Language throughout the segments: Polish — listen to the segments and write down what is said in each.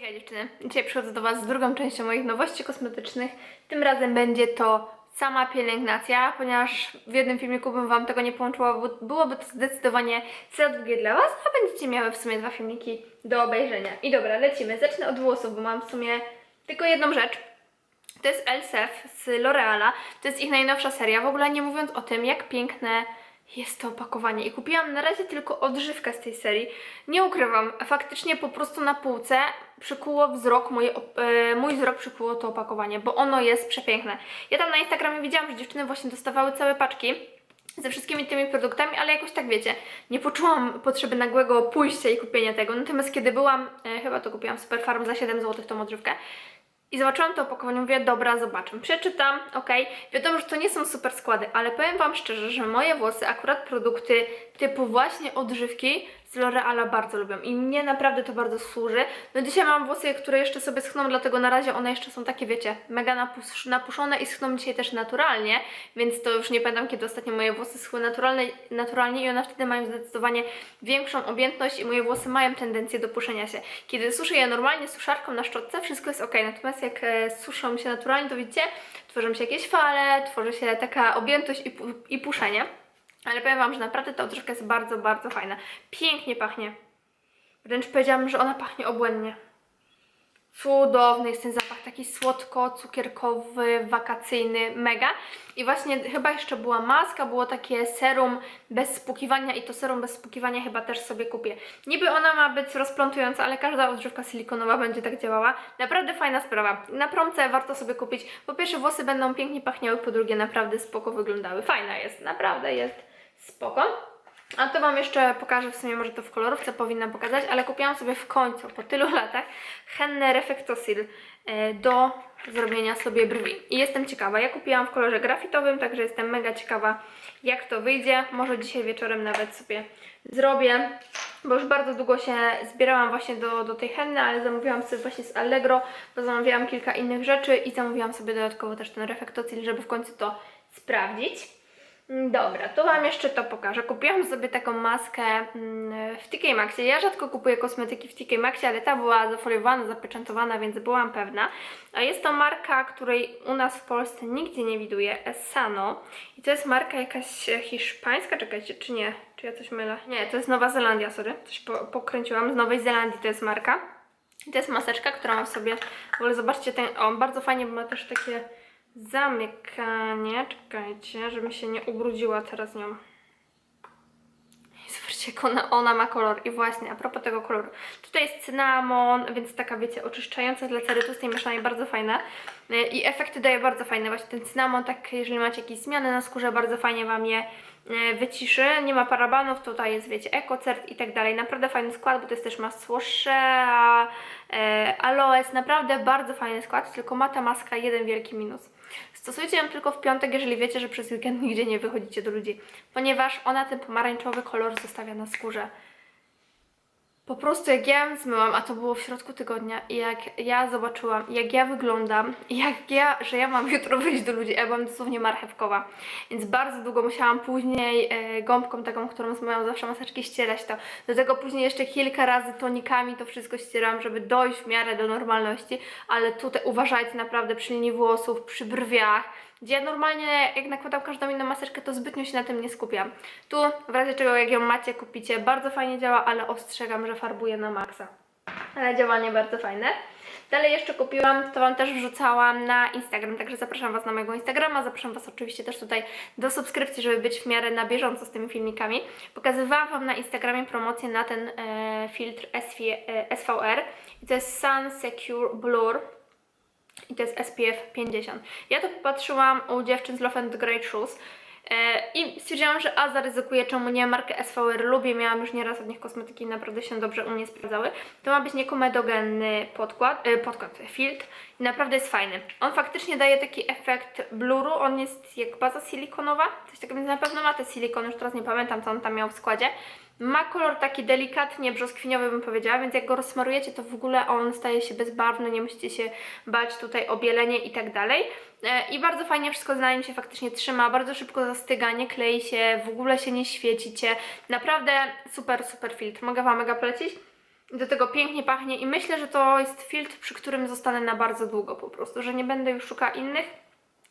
Hej dziewczyny, dzisiaj przychodzę do Was z drugą częścią moich nowości kosmetycznych. Tym razem będzie to sama pielęgnacja, ponieważ w jednym filmiku bym Wam tego nie połączyła, bo byłoby to zdecydowanie za długie dla Was, a będziecie miały w sumie dwa filmiki do obejrzenia. I dobra, lecimy. Zacznę od włosów, bo mam w sumie tylko jedną rzecz. To jest Elsef z L'Oreala. To jest ich najnowsza seria. W ogóle nie mówiąc o tym, jak piękne jest to opakowanie. I kupiłam na razie tylko odżywkę z tej serii. Nie ukrywam, faktycznie po prostu na półce przykuło wzrok, moje, e, mój wzrok przykuło to opakowanie, bo ono jest przepiękne. Ja tam na Instagramie widziałam, że dziewczyny właśnie dostawały całe paczki ze wszystkimi tymi produktami, ale jakoś tak wiecie, nie poczułam potrzeby nagłego pójścia i kupienia tego. Natomiast kiedy byłam, e, chyba to kupiłam w Superfarm za 7 zł tą odżywkę, i zobaczyłam to opakowanie, mówię, dobra, zobaczę. Przeczytam, ok. Wiadomo, że to nie są super składy, ale powiem Wam szczerze, że moje włosy, akurat produkty typu właśnie odżywki z L'Oreala bardzo lubią i mnie naprawdę to bardzo służy. No dzisiaj mam włosy, które jeszcze sobie schną, dlatego na razie one jeszcze są takie, wiecie, mega napus- napuszone i schną dzisiaj też naturalnie, więc to już nie pamiętam, kiedy ostatnio moje włosy schły naturalne, naturalnie i one wtedy mają zdecydowanie większą objętność i moje włosy mają tendencję do puszenia się. Kiedy suszę je normalnie suszarką na szczotce, wszystko jest ok, natomiast jak e, suszą się naturalnie, to widzicie, tworzą się jakieś fale, tworzy się taka objętość i, i puszenie. Ale powiem Wam, że naprawdę ta odżywka jest bardzo, bardzo fajna. Pięknie pachnie. Wręcz powiedziałabym, że ona pachnie obłędnie. Cudowny jest ten zapach, taki słodko-cukierkowy, wakacyjny, mega. I właśnie chyba jeszcze była maska, było takie serum bez spłukiwania i to serum bez spłukiwania chyba też sobie kupię. Niby ona ma być rozplątująca, ale każda odżywka silikonowa będzie tak działała. Naprawdę fajna sprawa. Na promce warto sobie kupić. Po pierwsze włosy będą pięknie pachniały, po drugie naprawdę spoko wyglądały. Fajna jest, naprawdę jest spoko. A to Wam jeszcze pokażę, w sumie może to w kolorówce powinna pokazać, ale kupiłam sobie w końcu, po tylu latach, Henne Reflectosil e, do zrobienia sobie brwi. I jestem ciekawa, ja kupiłam w kolorze grafitowym, także jestem mega ciekawa jak to wyjdzie. Może dzisiaj wieczorem nawet sobie zrobię, bo już bardzo długo się zbierałam właśnie do, do tej henny, ale zamówiłam sobie właśnie z Allegro, bo zamawiałam kilka innych rzeczy i zamówiłam sobie dodatkowo też ten Reflectosil, żeby w końcu to sprawdzić. Mm, Dobra, to Wam jeszcze to pokażę. Kupiłam sobie taką maskę mm, w TK Maxie. Ja rzadko kupuję kosmetyki w TK Maxie, ale ta była zafoliowana, zapieczętowana, więc byłam pewna. A jest to marka, której u nas w Polsce nigdzie nie widuję, Essano. I to jest marka jakaś hiszpańska, czekajcie, czy nie? Czy ja coś mylę? Nie, to jest Nowa Zelandia, sorry. Coś po, pokręciłam. Z Nowej Zelandii to jest marka. I to jest maseczka, którą mam w sobie. W ogóle zobaczcie ten, o, bardzo fajnie, bo ma też takie zamykanie. Czekajcie, żebym się nie ubrudziła teraz nią. I Zobaczcie, jak ona, ona ma kolor. I właśnie, a propos tego koloru. Tutaj jest cynamon, więc taka, wiecie, oczyszczająca dla cery tłustej mieszanej, bardzo fajna. Y, I efekty daje bardzo fajne. Właśnie ten cynamon, tak, jeżeli macie jakieś zmiany na skórze, bardzo fajnie Wam je y, wyciszy. Nie ma parabanów, tutaj jest, wiecie, ekocert i tak dalej. Naprawdę fajny skład, bo to jest też masło shea, e, aloes. Naprawdę bardzo fajny skład, tylko ma ta maska jeden wielki minus. Stosujcie ją tylko w piątek, jeżeli wiecie, że przez weekend nigdzie nie wychodzicie do ludzi, ponieważ ona ten pomarańczowy kolor zostawia na skórze. Po prostu jak ja ją zmyłam, a to było w środku tygodnia i jak ja zobaczyłam, jak ja wyglądam jak ja, że ja mam jutro wyjść do ludzi, ja byłam dosłownie marchewkowa. Więc bardzo długo musiałam później e, gąbką taką, którą zmyłam zawsze maseczki ścierać to. Do tego później jeszcze kilka razy tonikami to wszystko ścierałam, żeby dojść w miarę do normalności, ale tutaj uważajcie naprawdę przy linii włosów, przy brwiach, gdzie ja normalnie jak nakładam każdą inną maseczkę, to zbytnio się na tym nie skupiam. Tu w razie czego jak ją macie, kupicie, bardzo fajnie działa, ale ostrzegam, że farbuje na maksa. Ale działanie bardzo fajne. Dalej jeszcze kupiłam, to Wam też wrzucałam na Instagram, także zapraszam Was na mojego Instagrama, zapraszam Was oczywiście też tutaj do subskrypcji, żeby być w miarę na bieżąco z tymi filmikami. Pokazywałam Wam na Instagramie promocję na ten e, filtr SV, e, SVR i to jest Sun Secure Blur i to jest SPF 50. Ja to popatrzyłam u dziewczyn z Love and Great Shoes e, i stwierdziłam, że a zaryzykuję, czemu nie, markę SVR lubię, miałam już nieraz od nich kosmetyki i naprawdę się dobrze u mnie sprawdzały. To ma być niekomedogenny podkład, e, podkład, filtr i naprawdę jest fajny. On faktycznie daje taki efekt bluru, on jest jak baza silikonowa, coś takiego, więc na pewno ma te silikon, już teraz nie pamiętam co on tam miał w składzie. Ma kolor taki delikatnie brzoskwiniowy bym powiedziała, więc jak go rozsmarujecie to w ogóle on staje się bezbarwny, nie musicie się bać tutaj o bielenie i tak dalej. E, I bardzo fajnie wszystko na nim się faktycznie trzyma, bardzo szybko zastyga, nie klei się, w ogóle się nie świecicie. Naprawdę super, super filtr. Mogę Wam mega polecić? Do tego pięknie pachnie i myślę, że to jest filtr, przy którym zostanę na bardzo długo po prostu, że nie będę już szukała innych.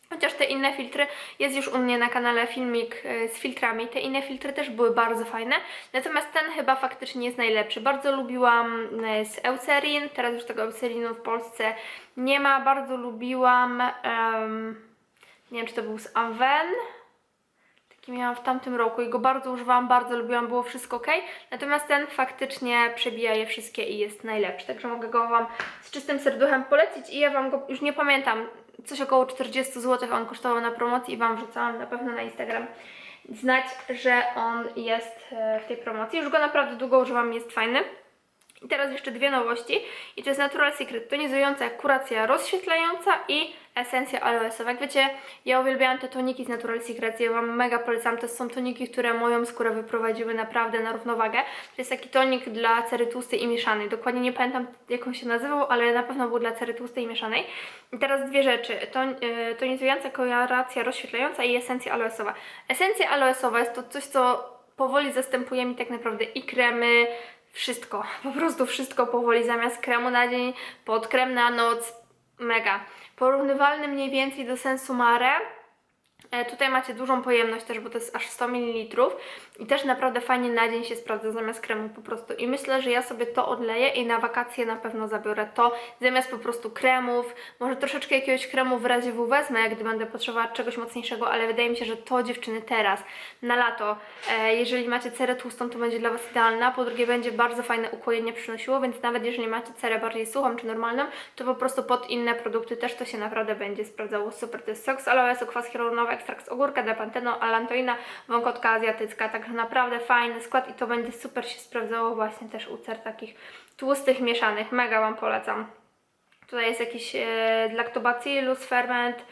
Chociaż te inne filtry, jest już u mnie na kanale filmik e, z filtrami, te inne filtry też były bardzo fajne, natomiast ten chyba faktycznie jest najlepszy. Bardzo lubiłam e, z Eucerin, teraz już tego Eucerinu w Polsce nie ma, bardzo lubiłam, em, nie wiem czy to był z Aven, taki miałam w tamtym roku. I go bardzo używałam, bardzo lubiłam, było wszystko ok. Natomiast ten faktycznie przebija je wszystkie i jest najlepszy, także mogę go Wam z czystym serduchem polecić i ja Wam go już nie pamiętam, coś około 40 zł on kosztował na promocji i Wam wrzucałam na pewno na Instagram znać, że on jest e, w tej promocji. Już go naprawdę długo używam, jest fajny. I teraz jeszcze dwie nowości. I to jest Natural Secret tonizująca kuracja rozświetlająca i esencja. Jak wiecie, ja uwielbiałam te toniki z Natural Secret, ja Wam mega polecam. To są toniki, które moją skórę wyprowadziły naprawdę na równowagę. To jest taki tonik dla cery tłustej i mieszanej. Dokładnie nie pamiętam jak on się nazywał, ale na pewno był dla cery tłustej i mieszanej. I teraz dwie rzeczy. Ton, y, tonizująca koloracja rozświetlająca i esencja aloesowa. Esencja aloesowa jest to coś, co powoli zastępuje mi tak naprawdę i kremy, wszystko, po prostu wszystko powoli zamiast kremu na dzień, pod krem na noc, mega. Porównywalny mniej więcej do Sensu Mare. E, Tutaj macie dużą pojemność też, bo to jest aż 100 ml i też naprawdę fajnie na dzień się sprawdza zamiast kremu po prostu. I myślę, że ja sobie to odleję i na wakacje na pewno zabiorę to zamiast po prostu kremów. Może troszeczkę jakiegoś kremu w razie W wezmę, jak gdy będę potrzebowała czegoś mocniejszego, ale wydaje mi się, że to dziewczyny teraz, na lato, e, jeżeli macie cerę tłustą, to będzie dla Was idealna. Po drugie, będzie bardzo fajne ukojenie przynosiło, więc nawet jeżeli macie cerę bardziej suchą czy normalną, to po prostu pod inne produkty też to się naprawdę będzie sprawdzało super. To jest sok z aloesu, kwas hialuronowy, ekstrakt z ogórka, depanteno, alantoina, wąkotka azjatycka, także naprawdę fajny skład i to będzie super się sprawdzało właśnie też u cer takich tłustych, mieszanych. Mega Wam polecam. Tutaj jest jakiś e, lactobacillus, ferment,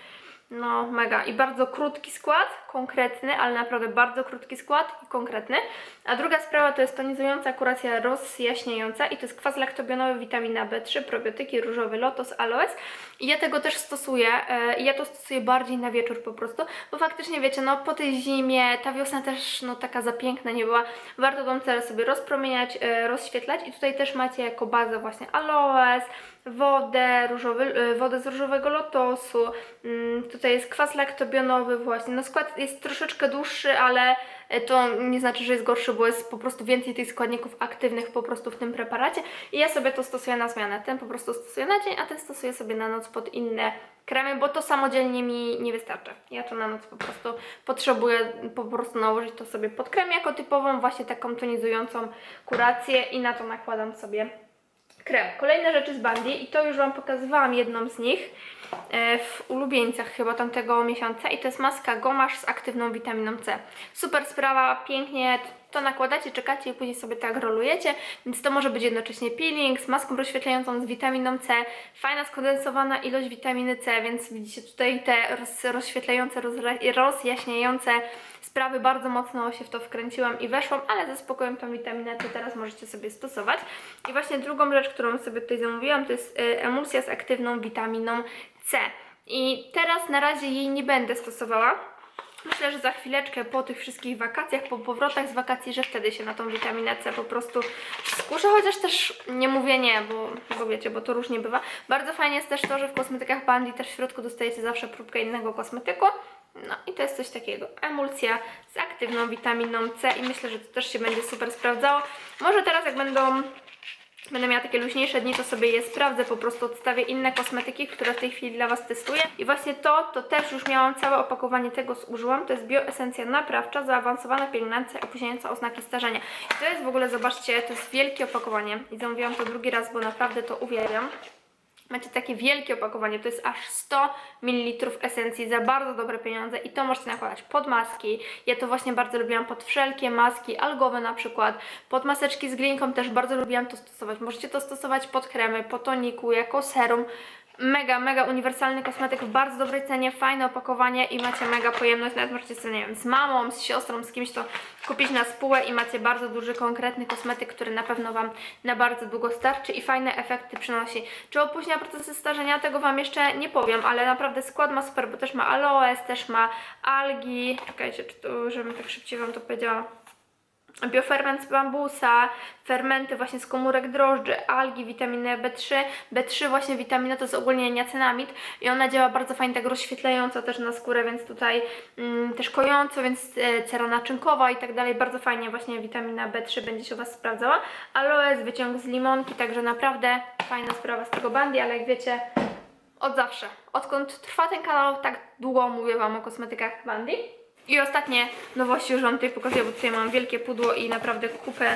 no mega. I bardzo krótki skład, konkretny, ale naprawdę bardzo krótki skład i konkretny. A druga sprawa to jest tonizująca kuracja rozjaśniająca i to jest kwas laktobionowy, witamina B3, probiotyki, różowy lotos, aloes. I ja tego też stosuję e, ja to stosuję bardziej na wieczór po prostu, bo faktycznie wiecie, no po tej zimie, ta wiosna też no taka za piękna nie była. Warto tą cerę sobie rozpromieniać, e, rozświetlać i tutaj też macie jako bazę właśnie aloes, wodę, różowy, e, wodę z różowego lotosu, mm, tutaj jest kwas laktobionowy właśnie, no skład jest troszeczkę dłuższy, ale e, to nie znaczy, że jest gorszy, bo jest po prostu więcej tych składników aktywnych po prostu w tym preparacie. I ja sobie to stosuję na zmianę, ten po prostu stosuję na dzień, a ten stosuję sobie na noc pod inne kremy, bo to samodzielnie mi nie wystarczy. Ja to na noc po prostu potrzebuję po prostu nałożyć to sobie pod krem jako typową, właśnie taką tonizującą kurację i na to nakładam sobie krem. Kolejne rzeczy z Bandy i to już Wam pokazywałam jedną z nich e, w ulubieńcach chyba tamtego miesiąca i to jest maska Gomasz z aktywną witaminą C. Super sprawa, pięknie to nakładacie, czekacie i później sobie tak rolujecie, więc to może być jednocześnie peeling z maską rozświetlającą z witaminą C, fajna skondensowana ilość witaminy C, więc widzicie tutaj te roz, rozświetlające, rozra- rozjaśniające sprawy bardzo mocno się w to wkręciłam i weszłam, ale ze spokojem tą witaminę to teraz możecie sobie stosować. I właśnie drugą rzecz, którą sobie tutaj zamówiłam, to jest y, emulsja z aktywną witaminą C. I teraz na razie jej nie będę stosowała. Myślę, że za chwileczkę po tych wszystkich wakacjach, po powrotach z wakacji, że wtedy się na tą witaminę C po prostu skuszę, chociaż też nie mówię nie, bo, bo wiecie, bo to różnie bywa. Bardzo fajnie jest też to, że w kosmetykach Bandy też w środku dostajecie zawsze próbkę innego kosmetyku. No i to jest coś takiego. Emulsja z aktywną witaminą C i myślę, że to też się będzie super sprawdzało. Może teraz jak będą Będę miała takie luźniejsze dni, to sobie je sprawdzę, po prostu odstawię inne kosmetyki, które w tej chwili dla Was testuję. I właśnie to, to też już miałam całe opakowanie tego zużyłam. To jest bioesencja naprawcza, zaawansowana pielęgnacja opóźniająca oznaki starzenia. I to jest w ogóle, zobaczcie, to jest wielkie opakowanie. I zamówiłam to drugi raz, bo naprawdę to uwielbiam. Macie takie wielkie opakowanie, to jest aż 100 ml esencji za bardzo dobre pieniądze i to możecie nakładać pod maski. Ja to właśnie bardzo lubiłam pod wszelkie maski, algowe na przykład, pod maseczki z glinką też bardzo lubiłam to stosować. Możecie to stosować pod kremy, po toniku, jako serum. Mega, mega uniwersalny kosmetyk w bardzo dobrej cenie, fajne opakowanie i macie mega pojemność. Nawet możecie sobie, nie wiem, z mamą, z siostrą, z kimś to kupić na spółę i macie bardzo duży, konkretny kosmetyk, który na pewno Wam na bardzo długo starczy i fajne efekty przynosi. Czy opóźnia procesy starzenia? Tego Wam jeszcze nie powiem, ale naprawdę skład ma super, bo też ma aloes, też ma algi. Czekajcie, żebym tak szybciej Wam to powiedziała. Bioferment z bambusa, fermenty właśnie z komórek drożdży, algi, witaminę B3. B3 właśnie witamina to jest ogólnie niacenamid i ona działa bardzo fajnie tak rozświetlająco też na skórę, więc tutaj mm, też kojąco, więc e, cera naczynkowa i tak dalej. Bardzo fajnie właśnie witamina B3 będzie się u Was sprawdzała. Aloes, wyciąg z limonki, także naprawdę fajna sprawa z tego bandy, ale jak wiecie, od zawsze. Odkąd trwa ten kanał, tak długo mówię Wam o kosmetykach Bandy. I ostatnie nowości już Wam tutaj pokazuję, bo tutaj mam wielkie pudło i naprawdę kupę.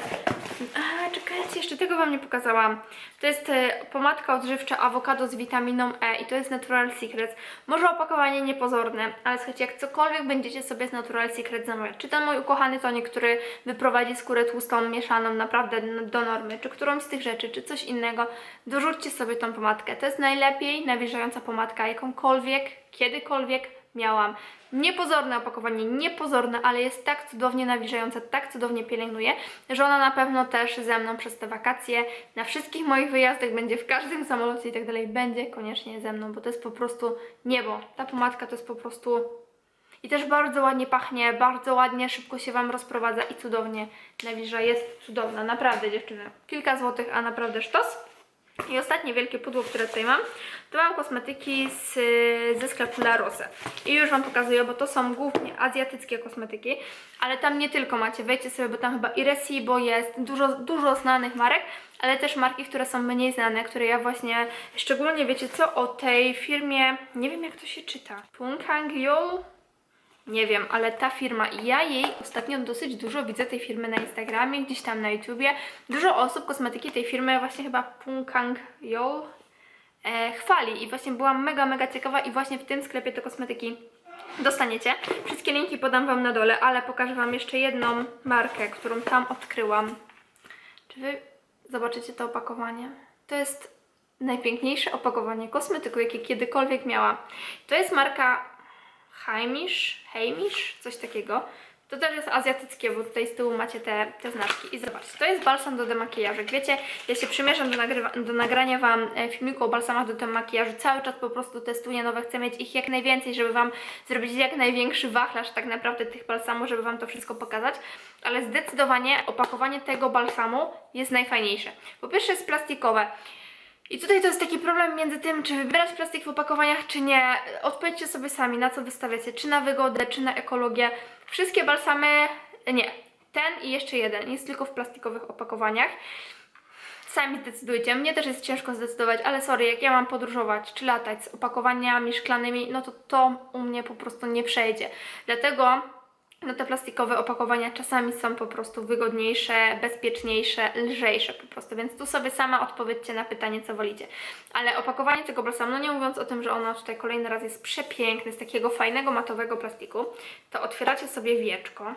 A, czekajcie, jeszcze tego Wam nie pokazałam. To jest e, pomadka odżywcza awokado z witaminą E i to jest Natural Secrets. Może opakowanie niepozorne, ale słuchajcie, jak cokolwiek będziecie sobie z Natural Secrets zamawiać, czy ten mój ukochany tonik, który wyprowadzi skórę tłustą, mieszaną naprawdę do normy, czy którąś z tych rzeczy, czy coś innego, dorzućcie sobie tą pomadkę. To jest najlepiej nawilżająca pomadka, jakąkolwiek, kiedykolwiek miałam. Niepozorne opakowanie, niepozorne, ale jest tak cudownie nawilżająca, tak cudownie pielęgnuje, że ona na pewno też ze mną przez te wakacje, na wszystkich moich wyjazdach, będzie w każdym samolocie i tak dalej, będzie koniecznie ze mną, bo to jest po prostu niebo. Ta pomadka to jest po prostu... I też bardzo ładnie pachnie, bardzo ładnie, szybko się Wam rozprowadza i cudownie nawilża. Jest cudowna, naprawdę dziewczyny. Kilka złotych, a naprawdę sztos. I ostatnie wielkie pudło, które tutaj mam, to mam kosmetyki z, ze sklepu La Rose. I już Wam pokazuję, bo to są głównie azjatyckie kosmetyki, ale tam nie tylko macie, wejdźcie sobie, bo tam chyba Iresibo jest, dużo, dużo znanych marek, ale też marki, które są mniej znane, które ja właśnie, szczególnie wiecie co, o tej firmie, nie wiem jak to się czyta, Punkang Yol? Nie wiem, ale ta firma i ja jej ostatnio dosyć dużo widzę tej firmy na Instagramie, gdzieś tam na YouTubie. Dużo osób kosmetyki tej firmy właśnie chyba Punkang Yol e, chwali i właśnie byłam mega, mega ciekawa i właśnie w tym sklepie te kosmetyki dostaniecie. Wszystkie linki podam Wam na dole, ale pokażę Wam jeszcze jedną markę, którą tam odkryłam. Czy Wy zobaczycie to opakowanie? To jest najpiękniejsze opakowanie kosmetyku, jakie kiedykolwiek miałam. To jest marka Heimish, Heimish, coś takiego. To też jest azjatyckie, bo tutaj z tyłu macie te, te znaczki. I zobaczcie, to jest balsam do demakijażu. Wiecie, ja się przymierzam do, do nagrania Wam e, filmiku o balsamach do demakijażu. Cały czas po prostu testuję nowe, chcę mieć ich jak najwięcej, żeby Wam zrobić jak największy wachlarz tak naprawdę tych balsamów, żeby Wam to wszystko pokazać. Ale zdecydowanie opakowanie tego balsamu jest najfajniejsze. Po pierwsze jest plastikowe. I tutaj to jest taki problem między tym, czy wybierać plastik w opakowaniach, czy nie. Odpowiedzcie sobie sami, na co wystawiacie, czy na wygodę, czy na ekologię. Wszystkie balsamy, nie, ten i jeszcze jeden jest tylko w plastikowych opakowaniach. Sami zdecydujcie. Mnie też jest ciężko zdecydować, ale sorry, jak ja mam podróżować czy latać z opakowaniami szklanymi, no to to u mnie po prostu nie przejdzie. Dlatego no te plastikowe opakowania czasami są po prostu wygodniejsze, bezpieczniejsze, lżejsze po prostu, więc tu sobie sama odpowiedzcie na pytanie, co wolicie. Ale opakowanie tego balsamu, no nie mówiąc o tym, że ono tutaj kolejny raz jest przepiękne, z takiego fajnego matowego plastiku, to otwieracie sobie wieczko,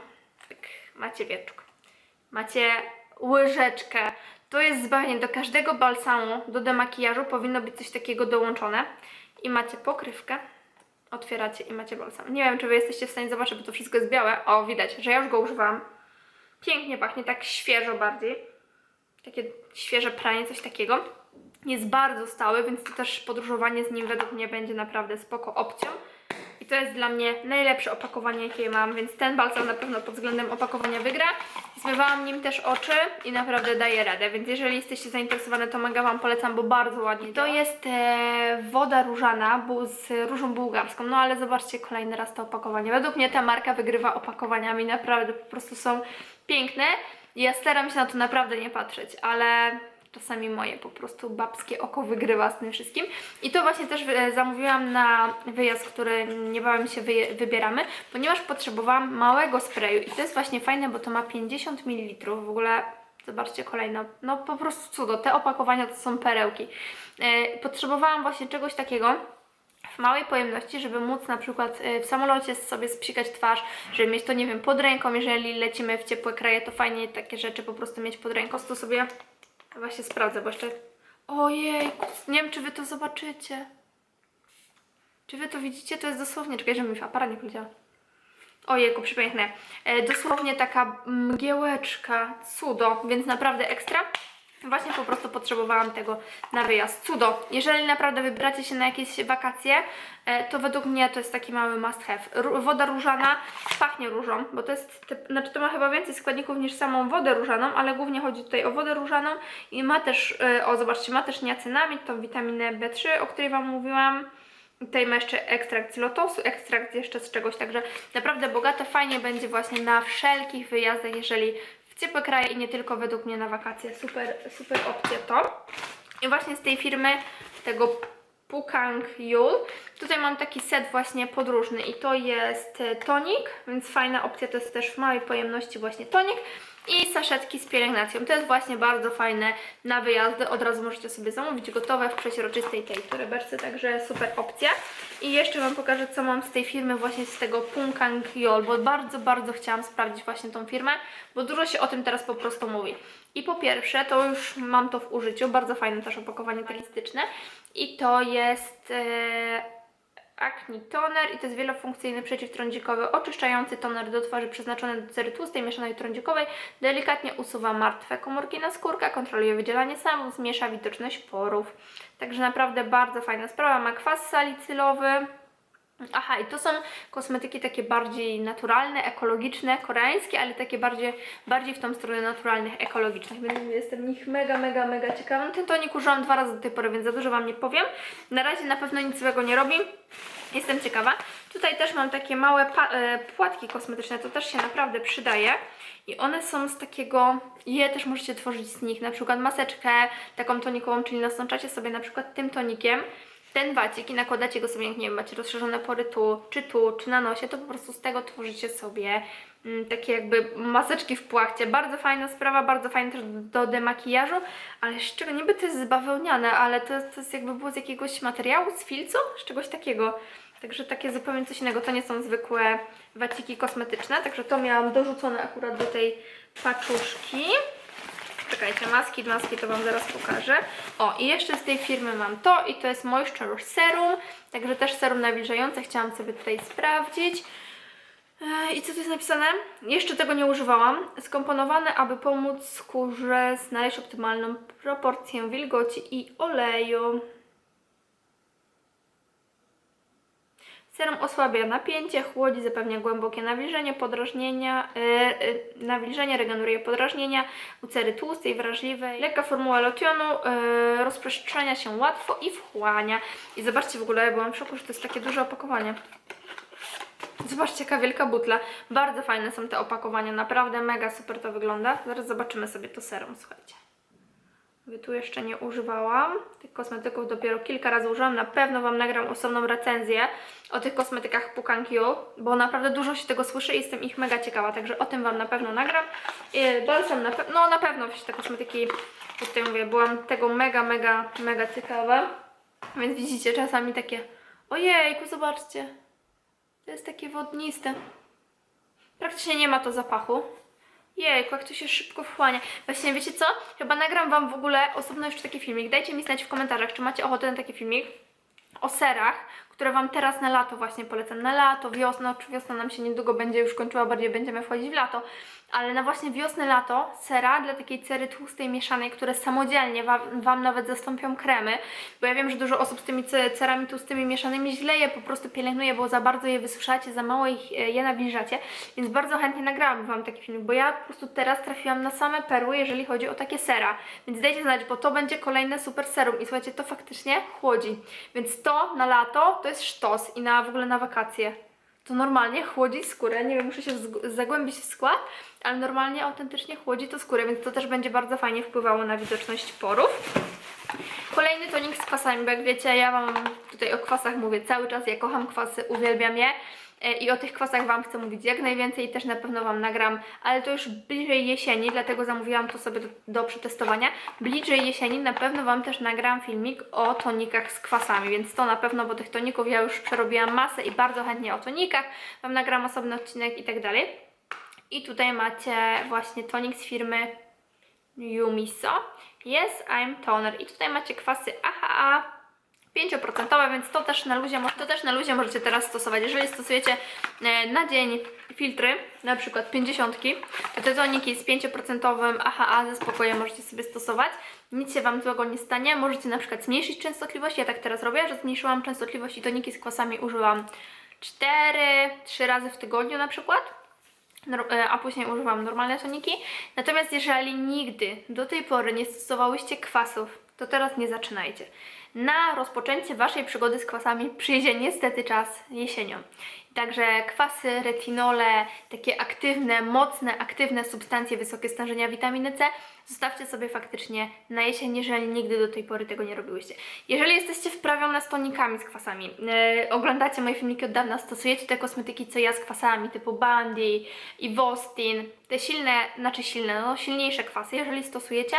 tak, macie wieczko, macie łyżeczkę, to jest zbawienie, do każdego balsamu, do demakijażu powinno być coś takiego dołączone. I macie pokrywkę, otwieracie i macie balsam. Nie wiem, czy Wy jesteście w stanie zobaczyć, bo to wszystko jest białe. O, widać, że ja już go używam. Pięknie pachnie, tak świeżo bardziej. Takie świeże pranie, coś takiego. Jest bardzo stały, więc to też podróżowanie z nim według mnie będzie naprawdę spoko opcją. I to jest dla mnie najlepsze opakowanie, jakie mam, więc ten balsam na pewno pod względem opakowania wygra. Zmywałam nim też oczy i naprawdę daje radę, więc jeżeli jesteście zainteresowane, to mega Wam polecam, bo bardzo ładnie To jest e, woda różana z różą bułgarską, no ale zobaczcie kolejny raz to opakowanie. Według mnie ta marka wygrywa opakowaniami, naprawdę po prostu są piękne. Ja staram się na to naprawdę nie patrzeć, ale czasami moje po prostu babskie oko wygrywa z tym wszystkim. I to właśnie też e, zamówiłam na wyjazd, który niebawem się wy, wybieramy, ponieważ potrzebowałam małego sprayu. I to jest właśnie fajne, bo to ma 50 ml. W ogóle zobaczcie kolejno, no po prostu cudo. Te opakowania to są perełki. E, potrzebowałam właśnie czegoś takiego, w małej pojemności, żeby móc na przykład y, w samolocie sobie spsikać twarz, żeby mieć to, nie wiem, pod ręką, jeżeli lecimy w ciepłe kraje, to fajnie takie rzeczy po prostu mieć pod ręką, to sobie właśnie sprawdzę, bo jeszcze... Ojej, nie wiem, czy Wy to zobaczycie. Czy Wy to widzicie? To jest dosłownie, czekaj, żeby mi aparat nie poleciała. Ojejku, przepiękne. E, dosłownie taka mgiełeczka, cudo, więc naprawdę ekstra. Właśnie po prostu potrzebowałam tego na wyjazd. Cudo. Jeżeli naprawdę wybracie się na jakieś wakacje, e, to według mnie to jest taki mały must have. Woda różana pachnie różą, bo to jest, znaczy to ma chyba więcej składników niż samą wodę różaną, ale głównie chodzi tutaj o wodę różaną i ma też, e, o zobaczcie, ma też niacinamid, tą witaminę B3, o której Wam mówiłam. Tutaj ma jeszcze ekstrakt z lotosu, ekstrakt jeszcze z czegoś, także naprawdę bogate, fajnie będzie właśnie na wszelkich wyjazdach, jeżeli ciepłe kraje i nie tylko według mnie na wakacje. Super, super opcja to. I właśnie z tej firmy, tego Pukang Yul, tutaj mam taki set właśnie podróżny i to jest e, tonik, więc fajna opcja, to jest też w małej pojemności właśnie tonik i saszetki z pielęgnacją. To jest właśnie bardzo fajne na wyjazdy, od razu możecie sobie zamówić gotowe w przeźroczystej tej torebeczce, także super opcja. I jeszcze Wam pokażę, co mam z tej firmy, właśnie z tego Pukang Yol, bo bardzo, bardzo chciałam sprawdzić właśnie tą firmę, bo dużo się o tym teraz po prostu mówi. I po pierwsze, to już mam to w użyciu, bardzo fajne też opakowanie turystyczne i to jest e, Acne Toner i to jest wielofunkcyjny przeciwtrądzikowy oczyszczający toner do twarzy przeznaczony do cery tłustej, mieszanej trądzikowej. Delikatnie usuwa martwe komórki na skórkę, kontroluje wydzielanie samów, zmniejsza widoczność porów. Także naprawdę bardzo fajna sprawa. Ma kwas salicylowy. Aha, i to są kosmetyki takie bardziej naturalne, ekologiczne, koreańskie, ale takie bardziej, bardziej w tą stronę naturalnych, ekologicznych. Więc jestem nich mega, mega, mega ciekawa. No, Ten tonik użyłam dwa razy do tej pory, więc za dużo Wam nie powiem. Na razie na pewno nic złego nie robi. Jestem ciekawa. Tutaj też mam takie małe e, płatki kosmetyczne, to też się naprawdę przydaje. I one są z takiego, je też możecie tworzyć z nich, na przykład maseczkę taką tonikową, czyli nasączacie sobie na przykład tym tonikiem ten wacik i nakładacie go sobie, jak nie wiem, macie rozszerzone pory tu, czy tu, czy na nosie, to po prostu z tego tworzycie sobie mm, takie jakby maseczki w płachcie. Bardzo fajna sprawa, bardzo fajna też do demakijażu, ale z czego niby to jest zbawełniane, ale to, to jest jakby było z jakiegoś materiału, z filcu, z czegoś takiego. Także takie zupełnie coś innego, to nie są zwykłe waciki kosmetyczne, także to miałam dorzucone akurat do tej paczuszki. Czekajcie, maski, maski to Wam zaraz pokażę. O, i jeszcze z tej firmy mam to i to jest Moisture Serum, także też serum nawilżające, chciałam sobie tutaj sprawdzić. I co tu jest napisane? Jeszcze tego nie używałam. Skomponowane, aby pomóc skórze znaleźć optymalną proporcję wilgoci i oleju. Serum osłabia napięcie, chłodzi, zapewnia głębokie nawilżenie, podrażnienia, yy, yy, nawilżenie, regeneruje podrażnienia u cery tłustej, wrażliwej. Lekka formuła lotionu, yy, rozprzestrzenia się łatwo i wchłania. I zobaczcie w ogóle, ja byłam w szoku, że to jest takie duże opakowanie. Zobaczcie, jaka wielka butla. Bardzo fajne są te opakowania, naprawdę mega super to wygląda. Zaraz zobaczymy sobie to serum, słuchajcie. Mówię, tu jeszcze nie używałam. Tych kosmetyków dopiero kilka razy użyłam. Na pewno Wam nagram osobną recenzję o tych kosmetykach Pukang You, bo naprawdę dużo się tego słyszy i jestem ich mega ciekawa, także o tym Wam na pewno nagram. Balsam na pewno, no na pewno się te kosmetyki, tutaj mówię, byłam tego mega, mega, mega ciekawa. Więc widzicie czasami takie, ojejku, zobaczcie, to jest takie wodniste. Praktycznie nie ma to zapachu. Jejku, jak to się szybko wchłania. Właśnie, wiecie co? Chyba nagram Wam w ogóle osobno jeszcze taki filmik. Dajcie mi znać w komentarzach, czy macie ochotę na taki filmik o serach, które Wam teraz na lato właśnie polecam. Na lato, wiosnę, czy wiosna nam się niedługo będzie już kończyła, bardziej będziemy wchodzić w lato. Ale na właśnie wiosnę, lato sera dla takiej cery tłustej, mieszanej, które samodzielnie wam, wam nawet zastąpią kremy. Bo ja wiem, że dużo osób z tymi ce- cerami tłustymi, mieszanymi źle je po prostu pielęgnuje, bo za bardzo je wysuszacie, za mało ich, e, je nawilżacie. Więc bardzo chętnie nagrałam Wam taki filmik, bo ja po prostu teraz trafiłam na same perły, jeżeli chodzi o takie sera. Więc dajcie znać, bo to będzie kolejne super serum. I słuchajcie, to faktycznie chłodzi. Więc to na lato to jest sztos i na w ogóle na wakacje. To normalnie chłodzi skórę. Nie wiem, muszę się zagłębić w skład, ale normalnie, autentycznie chłodzi to skórę, więc to też będzie bardzo fajnie wpływało na widoczność porów. Kolejny tonik z kwasami, bo jak wiecie, ja Wam tutaj o kwasach mówię cały czas, ja kocham kwasy, uwielbiam je. E, I o tych kwasach Wam chcę mówić jak najwięcej też na pewno Wam nagram, ale to już bliżej jesieni, dlatego zamówiłam to sobie do, do przetestowania. Bliżej jesieni na pewno Wam też nagram filmik o tonikach z kwasami, więc to na pewno, bo tych toników ja już przerobiłam masę i bardzo chętnie o tonikach. Wam nagram osobny odcinek i tak dalej. I tutaj macie właśnie tonik z firmy Yumiso. Yes, I'm toner. I tutaj macie kwasy AHA, 5%, więc to też na luzie, to też na luzie możecie teraz stosować. Jeżeli stosujecie e, na dzień filtry, na przykład 50, to te toniki z 5% AHA ze spokojem możecie sobie stosować. Nic się Wam złego nie stanie. Możecie na przykład zmniejszyć częstotliwość. Ja tak teraz robię, że zmniejszyłam częstotliwość i toniki z kwasami użyłam 4-3 razy w tygodniu na przykład. E, a później używam normalne toniki. Natomiast jeżeli nigdy do tej pory nie stosowałyście kwasów, to teraz nie zaczynajcie. Na rozpoczęcie Waszej przygody z kwasami przyjdzie niestety czas jesienią. Także kwasy, retinole, takie aktywne, mocne, aktywne substancje, wysokie stężenia witaminy C zostawcie sobie faktycznie na jesień, jeżeli nigdy do tej pory tego nie robiłyście. Jeżeli jesteście wprawione z tonikami, z kwasami, e, oglądacie moje filmiki od dawna, stosujecie te kosmetyki, co ja z kwasami, typu Bandy i Vostin, te silne, znaczy silne, no silniejsze kwasy, jeżeli stosujecie,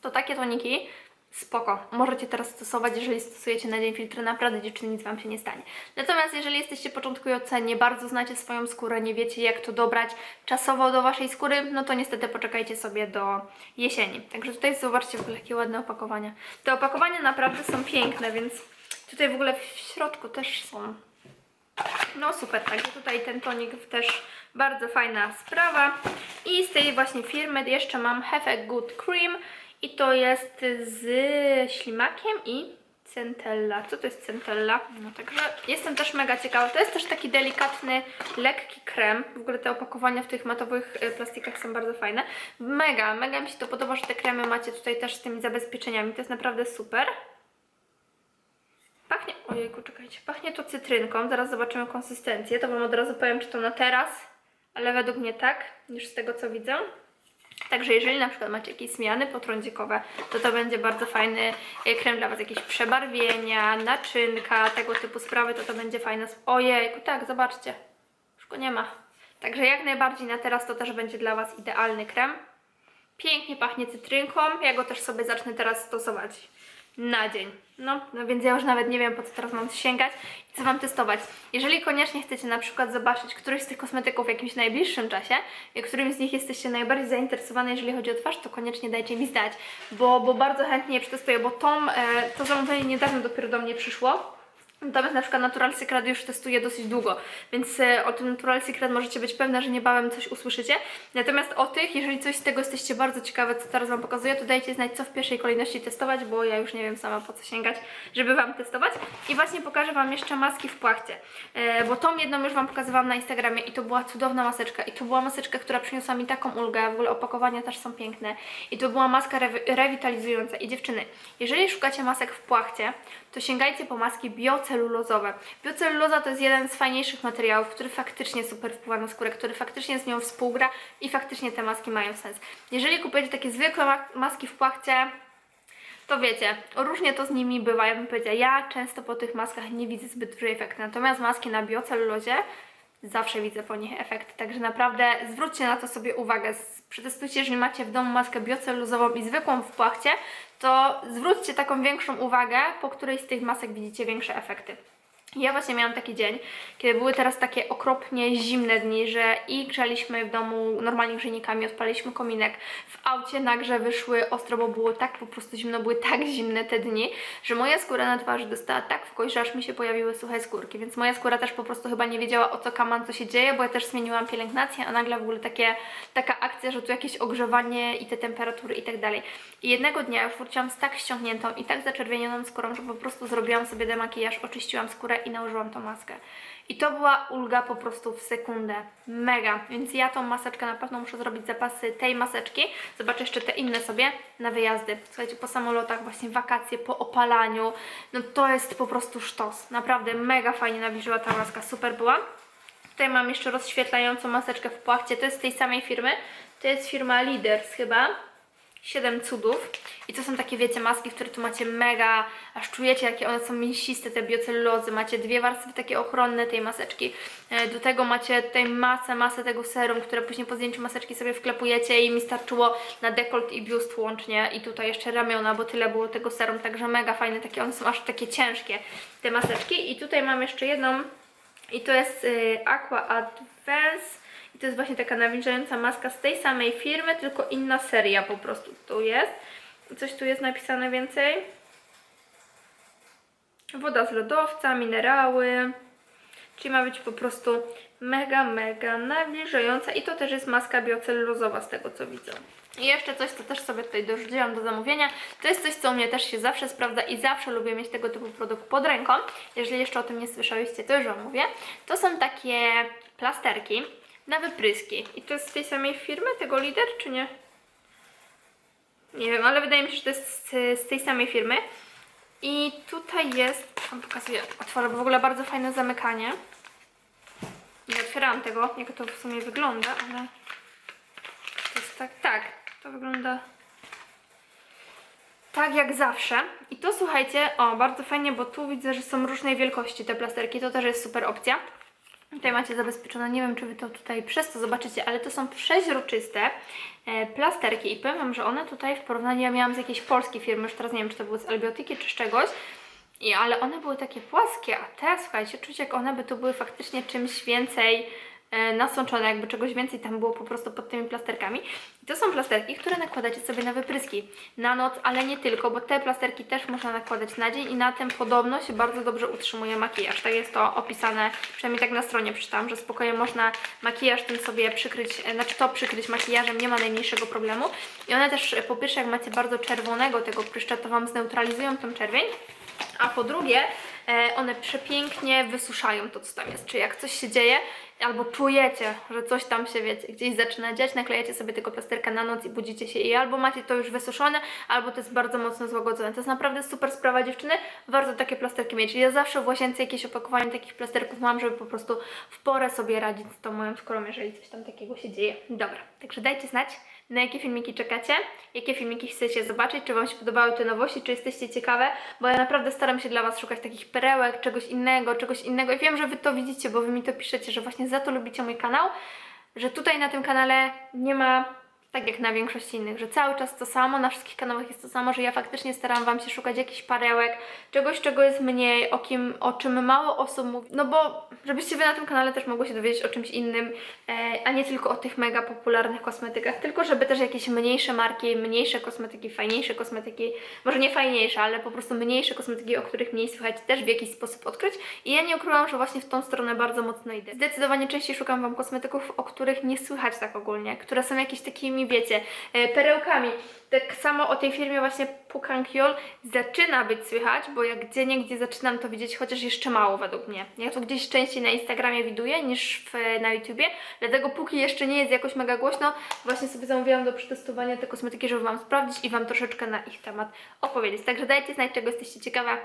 to takie toniki spoko. Możecie teraz stosować, jeżeli stosujecie na dzień filtry, naprawdę dziewczyny nic Wam się nie stanie. Natomiast jeżeli jesteście początkujące, nie bardzo znacie swoją skórę, nie wiecie jak to dobrać czasowo do Waszej skóry, no to niestety poczekajcie sobie do jesieni. Także tutaj zobaczcie w ogóle jakie ładne opakowania. Te opakowania naprawdę są piękne, więc tutaj w ogóle w środku też są no super, także tutaj ten tonik też bardzo fajna sprawa. I z tej właśnie firmy jeszcze mam Have a Good Cream i to jest z ślimakiem i centella. Co to jest centella? No także jestem też mega ciekawa. To jest też taki delikatny, lekki krem. W ogóle te opakowania w tych matowych e, plastikach są bardzo fajne. Mega, mega mi się to podoba, że te kremy macie tutaj też z tymi zabezpieczeniami. To jest naprawdę super. Pachnie, ojejku, czekajcie, pachnie to cytrynką, zaraz zobaczymy konsystencję, to Wam od razu powiem, czy to na teraz, ale według mnie tak, już z tego co widzę. Także jeżeli na przykład macie jakieś zmiany potrądzikowe, to to będzie bardzo fajny e, krem dla Was, jakieś przebarwienia, naczynka, tego typu sprawy, to to będzie fajne. Ojejku, tak, zobaczcie, już go nie ma. Także jak najbardziej na teraz to też będzie dla Was idealny krem. Pięknie pachnie cytrynką, ja go też sobie zacznę teraz stosować na dzień. No, no więc ja już nawet nie wiem po co teraz mam sięgać i co Wam testować. Jeżeli koniecznie chcecie na przykład zobaczyć któryś z tych kosmetyków w jakimś najbliższym czasie którym z nich jesteście najbardziej zainteresowane, jeżeli chodzi o twarz, to koniecznie dajcie mi znać, bo, bo bardzo chętnie je przetestuję, bo tą, e, to zamówienie niedawno dopiero do mnie przyszło. Natomiast na przykład Natural Secret już testuję dosyć długo, więc e, o tym Natural Secret możecie być pewne, że niebawem coś usłyszycie. Natomiast o tych, jeżeli coś z tego jesteście bardzo ciekawe, co teraz Wam pokazuję, to dajcie znać, co w pierwszej kolejności testować, bo ja już nie wiem sama po co sięgać, żeby Wam testować. I właśnie pokażę Wam jeszcze maski w płachcie, e, bo tą jedną już Wam pokazywałam na Instagramie i to była cudowna maseczka. I to była maseczka, która przyniosła mi taką ulgę, w ogóle opakowania też są piękne. I to była maska rewi- rewitalizująca. I dziewczyny, jeżeli szukacie masek w płachcie, to sięgajcie po maski biocelulozowe. Bioceluloza to jest jeden z fajniejszych materiałów, który faktycznie super wpływa na skórę, który faktycznie z nią współgra i faktycznie te maski mają sens. Jeżeli kupujecie takie zwykłe ma- maski w płachcie, to wiecie, różnie to z nimi bywa. Ja bym powiedziała, ja często po tych maskach nie widzę zbyt dużej efektu. Natomiast maski na biocelulozie zawsze widzę po nich efekt. Także naprawdę zwróćcie na to sobie uwagę. Przetestujcie, jeżeli macie w domu maskę biocelulozową i zwykłą w płachcie, to zwróćcie taką większą uwagę, po której z tych masek widzicie większe efekty. Ja właśnie miałam taki dzień, kiedy były teraz takie okropnie zimne dni, że i grzaliśmy w domu normalnie grzejnikami, odpaliliśmy kominek. W aucie na grze wyszły ostro, bo było tak po prostu zimno, były tak zimne te dni, że moja skóra na twarzy dostała tak w kość, że aż mi się pojawiły suche skórki, więc moja skóra też po prostu chyba nie wiedziała o co kaman, co się dzieje, bo ja też zmieniłam pielęgnację, a nagle w ogóle takie, taka akcja, że tu jakieś ogrzewanie i te temperatury i tak dalej. I jednego dnia już wróciłam z tak ściągniętą i tak zaczerwienioną skórą, że po prostu zrobiłam sobie demakijaż, oczyściłam skórę i nałożyłam tą maskę. I to była ulga po prostu w sekundę. Mega. Więc ja tą maseczkę na pewno muszę zrobić zapasy tej maseczki. Zobaczę jeszcze te inne sobie na wyjazdy. Słuchajcie, po samolotach, właśnie wakacje, po opalaniu. No to jest po prostu sztos. Naprawdę mega fajnie nawilżyła ta maska. Super była. Tutaj mam jeszcze rozświetlającą maseczkę w płachcie. To jest z tej samej firmy. To jest firma Leaders chyba. 7 cudów. I to są takie, wiecie, maski, które tu macie mega, aż czujecie, jakie one są mięsiste, te biocelulozy. Macie dwie warstwy takie ochronne tej maseczki. E, Do tego macie tutaj masę, masę tego serum, które później po zdjęciu maseczki sobie wklepujecie i mi starczyło na dekolt i biust łącznie. I tutaj jeszcze ramiona, bo tyle było tego serum, także mega fajne, takie one są aż takie ciężkie, te maseczki. I tutaj mam jeszcze jedną i to jest y, Aqua Advance. To jest właśnie taka nawilżająca maska z tej samej firmy, tylko inna seria po prostu tu jest. Coś tu jest napisane więcej? woda z lodowca, minerały. Czyli ma być po prostu mega, mega nawilżająca i to też jest maska biocelulozowa z tego co widzę. I jeszcze coś, co też sobie tutaj dorzuciłam do zamówienia. To jest coś, co u mnie też się zawsze sprawdza i zawsze lubię mieć tego typu produkt pod ręką. Jeżeli jeszcze o tym nie słyszałyście, to już Wam mówię. To są takie plasterki na wypryski. I to jest z tej samej firmy, tego lider, czy nie? Nie wiem, ale wydaje mi się, że to jest z, z tej samej firmy. I tutaj jest, Wam pokazuję, otworzę, bo w ogóle bardzo fajne zamykanie. Nie otwierałam tego, jak to w sumie wygląda, ale to jest tak, tak, to wygląda tak jak zawsze. I to słuchajcie, o, bardzo fajnie, bo tu widzę, że są różnej wielkości te plasterki, to też jest super opcja. Tutaj macie zabezpieczone, nie wiem czy Wy to tutaj przez to zobaczycie, ale to są przeźroczyste e, plasterki i powiem Wam, że one tutaj w porównaniu, ja miałam z jakiejś polskiej firmy, już teraz nie wiem czy to były z Elbiotyki czy z czegoś, i, ale one były takie płaskie, a teraz słuchajcie, czuć jak one by tu były faktycznie czymś więcej nasączone, jakby czegoś więcej tam było po prostu pod tymi plasterkami. I to są plasterki, które nakładacie sobie na wypryski na noc, ale nie tylko, bo te plasterki też można nakładać na dzień i na tym podobno się bardzo dobrze utrzymuje makijaż. Tak jest to opisane, przynajmniej tak na stronie przeczytałam, że spokojnie można makijaż tym sobie przykryć, e, znaczy to przykryć makijażem, nie ma najmniejszego problemu. I one też, e, po pierwsze, jak macie bardzo czerwonego tego pryszcza, to Wam zneutralizują tą czerwień, a po drugie, e, one przepięknie wysuszają to, co tam jest. Czy jak coś się dzieje, albo czujecie, że coś tam się, wiecie, gdzieś zaczyna dziać, naklejecie sobie tego plasterka na noc i budzicie się i albo macie to już wysuszone, albo to jest bardzo mocno złagodzone. To jest naprawdę super sprawa dziewczyny, warto takie plasterki mieć. Ja zawsze w łazience jakieś opakowanie takich plasterków mam, żeby po prostu w porę sobie radzić z tą moją skórą, jeżeli coś tam takiego się dzieje. Dobra, także dajcie znać, na jakie filmiki czekacie, jakie filmiki chcecie zobaczyć, czy Wam się podobały te nowości, czy jesteście ciekawe, bo ja naprawdę staram się dla Was szukać takich perełek, czegoś innego, czegoś innego. I wiem, że Wy to widzicie, bo Wy mi to piszecie, że właśnie za to lubicie mój kanał, że tutaj na tym kanale nie ma tak jak na większości innych, że cały czas to samo, na wszystkich kanałach jest to samo, że ja faktycznie staram Wam się szukać jakichś parełek, czegoś, czego jest mniej, o, kim, o czym mało osób mówi, no bo żebyście Wy na tym kanale też mogły się dowiedzieć o czymś innym, e, a nie tylko o tych mega popularnych kosmetykach, tylko żeby też jakieś mniejsze marki, mniejsze kosmetyki, fajniejsze kosmetyki, może nie fajniejsze, ale po prostu mniejsze kosmetyki, o których mniej słychać, też w jakiś sposób odkryć i ja nie ukrywam, że właśnie w tą stronę bardzo mocno idę. Zdecydowanie częściej szukam Wam kosmetyków, o których nie słychać tak ogólnie, które są jakieś takimi, wiecie, e, perełkami. Tak samo o tej firmie właśnie Pukankiol zaczyna być słychać, bo jak gdzie niegdzie zaczynam to widzieć, chociaż jeszcze mało według mnie. Ja to gdzieś częściej na Instagramie widuję niż w, na YouTubie, dlatego póki jeszcze nie jest jakoś mega głośno, właśnie sobie zamówiłam do przetestowania te kosmetyki, żeby Wam sprawdzić i Wam troszeczkę na ich temat opowiedzieć. Także dajcie znać, czego jesteście ciekawe.